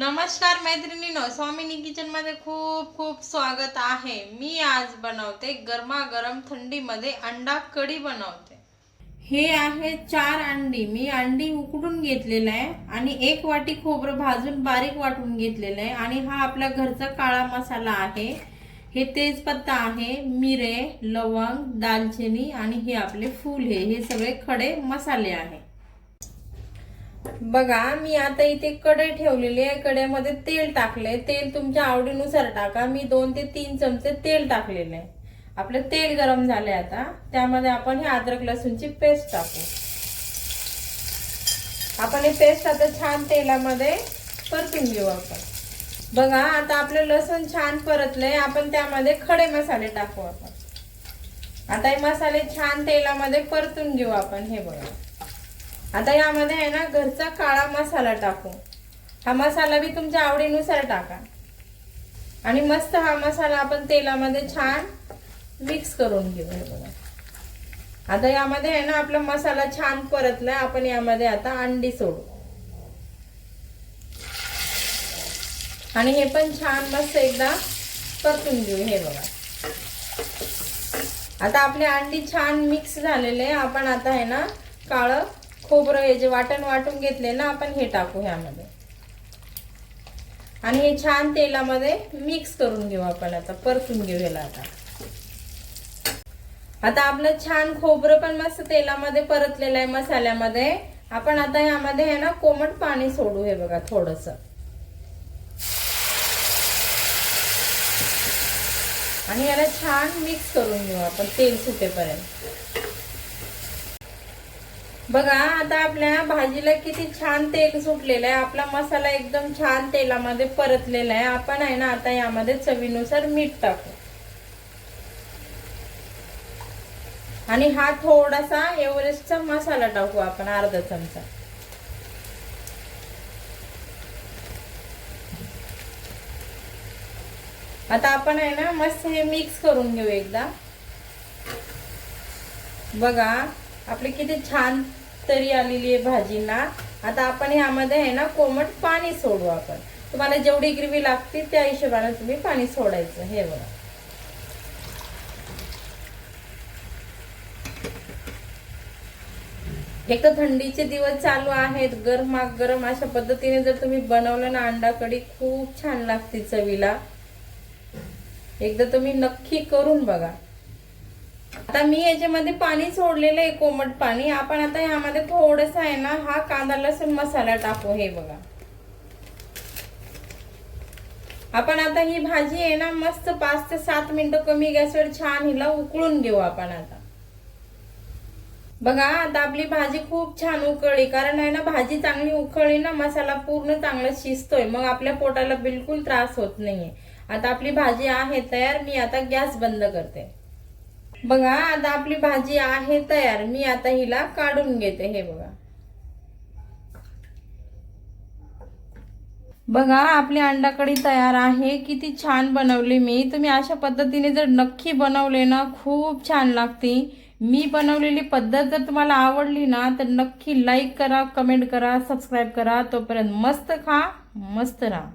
नमस्कार मैत्रिणीनो स्वामिनी किचनमध्ये खूप खूप स्वागत आहे. मी आज बनवते गरमागरम थंडीमध्ये अंडा कढी बनवते. हे आहे चार अंडी. मी अंडी उकडून घेतलेलं आहे आणि एक वाटी खोबरं भाजून बारीक वाटून घेतलेलं आहे. आणि हा आपला घरचा काळा मसाला आहे. हे तेजपत्ता आहे मिरे लवंग दालचिनी आणि हे आपले फूल हे हे सगळे खडे मसाले आहे. बघा मी आता इथे कढई ठेवलेली आहे. कढईमध्ये तेल टाकले तेल तुमच्या आवडीनुसार टाका. मी दोन ते तीन चमचे तेल टाकलेले आहे. आपलं तेल गरम झाले आता. त्यामध्ये आपण हे अद्रक लसूणची पेस्ट टाकू. आपण हे पेस्ट आता छान तेलामध्ये परतून घेऊ आपण. बघा आता आपलं लसूण छान परतलंय. आपण त्यामध्ये खडे मसाले टाकू आपण. आता हे मसाले छान तेलामध्ये परतून घेऊ आपण. हे बघा. आता यामध्ये आहे ना घरचा काळा मसाला टाकू. हा मसाला बी तुमच्या आवडीनुसार टाका. आणि मस्त हा मसाला आपण तेलामध्ये छान मिक्स करून घेऊ. हे बघा आता यामध्ये आहे ना आपला मसाला छान परतलाय आपण यामध्ये आता अंडी सोडू. आणि हे पण छान मस्त एकदा परतून घेऊ हे बघा. आता आपले अंडी छान मिक्स झालेले आपण आता आहे ना काळं खोबरं हे जे वाटण वाटून घेतले ना आपण हे टाकू ह्यामध्ये. आणि हे छान तेलामध्ये मिक्स करून घेऊ आपण आता परतून घेऊ ह्याला आता. आता आपलं छान खोबरं पण मस्त तेलामध्ये परतलेलं आहे मसाल्यामध्ये. आपण आता यामध्ये आहे ना कोमट पाणी सोडू हे बघा थोडस. आणि याला छान मिक्स करून घेऊ आपण तेल सुटेपर्यंत. बघा आता आपल्या भाजीला किती छान तेल सुटलेलं आहे. आपला मसाला एकदम छान तेलामध्ये परतलेला आहे. आपण आहे ना आता यामध्ये चवीनुसार मीठ टाकू. आणि हा थोडासा एव्हरेस्टचा मसाला टाकू आपण अर्धा चमचा. आता आपण आहे ना मस्त हे मिक्स करून घेऊ एकदा. बघा आपली किती छान तरी आलेली आहे भाजीला आता आपण ह्यामध्ये आहे ना कोमट पाणी सोडू आपण. तुम्हाला जेवढी ग्रेव्ही लागते त्या हिशोबाने तुम्ही पाणी सोडायचं. हे बघा. एक तर थंडीचे दिवस चालू आहेत. गरमा गरम अशा पद्धतीने जर तुम्ही बनवलं ना अंडा कढी खूप छान लागते चवीला. एकदा तुम्ही नक्की करून बघा. आता मी याच्यामध्ये पाणी सोडलेलं आहे कोमट पाणी. आपण आता यामध्ये थोडस आहे ना हा कांदा लसूण मसाला टाकू हे बघा. आपण आता ही भाजी आहे ना मस्त पाच ते सात मिनिटं कमी गॅसवर छान हिला उकळून घेऊ आपण आता. बघा आता आपली भाजी खूप छान उकळली कारण आहे ना भाजी चांगली उकळली ना मसाला पूर्ण चांगला शिजतोय. मग आपल्या पोटाला बिलकुल त्रास होत नाहीये. आता आपली भाजी आहे तयार मी आता गॅस बंद करते. बघा आता आपली भाजी आहे तयार. मी आता हिला काढून घेते हे बघा. बघा आपली अंडाकडी तयार आहे. किती छान बनवली मी. तुम्ही अशा पद्धतीने जर नक्की बनवले ना खूप छान लागते. मी बनवलेली पद्धत जर तुम्हाला आवडली ना तर नक्की लाईक करा कमेंट करा सबस्क्राईब करा. तोपर्यंत मस्त खा मस्त राहा.